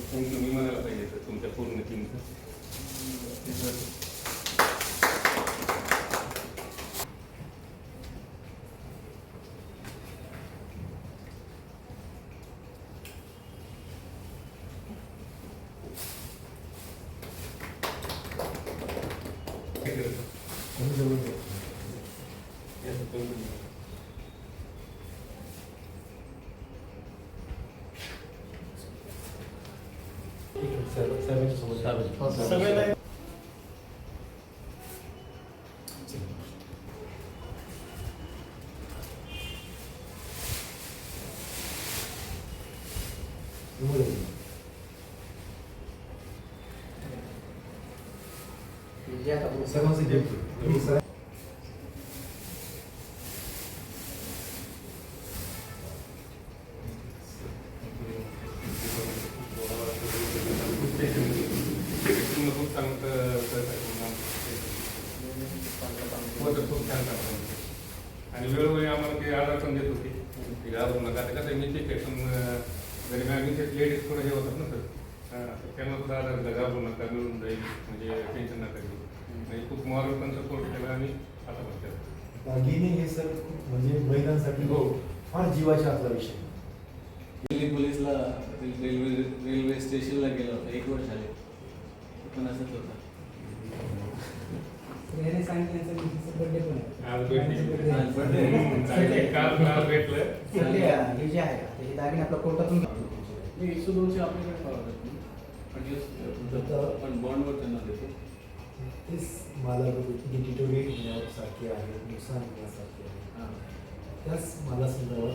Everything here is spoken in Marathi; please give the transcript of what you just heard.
फोन तुम्ही म्हणायला पाहिजे सर तुमच्या पूर्ण टीमचा Thank you. साहेबांच्या सोबत सगळ्याला सर्वांचे घेतो मदत खूप छान करतात. आणि वेळोवेळी आम्हाला ते आधार पण देत होते. की घाबरू नका. आता कसं आहे, मी ते पण गरीब आम्ही ते लेडीज थोडं हे होतात ना सर. हां, तर त्यांना सुद्धा आधार दिला घाबरू नका मिळून जाईल. म्हणजे टेन्शन नका घेऊ. म्हणजे खूप मॉरल पण सपोर्ट केला आणि आता पण केला दागिने हे सर म्हणजे महिलांसाठी हो. फार जीवाचा आपला विषय. दिल्ली पोलीसला रेल्वे रेल्वे स्टेशनला गेला होता एक वर्ष आले भेटली. काल काल भेटलं. सध्या हे जे आहे. आता हे दागिने आपल्या कोर्टातून मी एकशे दोनशे आपल्याकडे पावतात पण बॉन्डवर त्यांना देतो. तेच मला होण्यासारखे आहे नुकसान होण्यासारखे आहे. हां. त्याच मला संदर्भात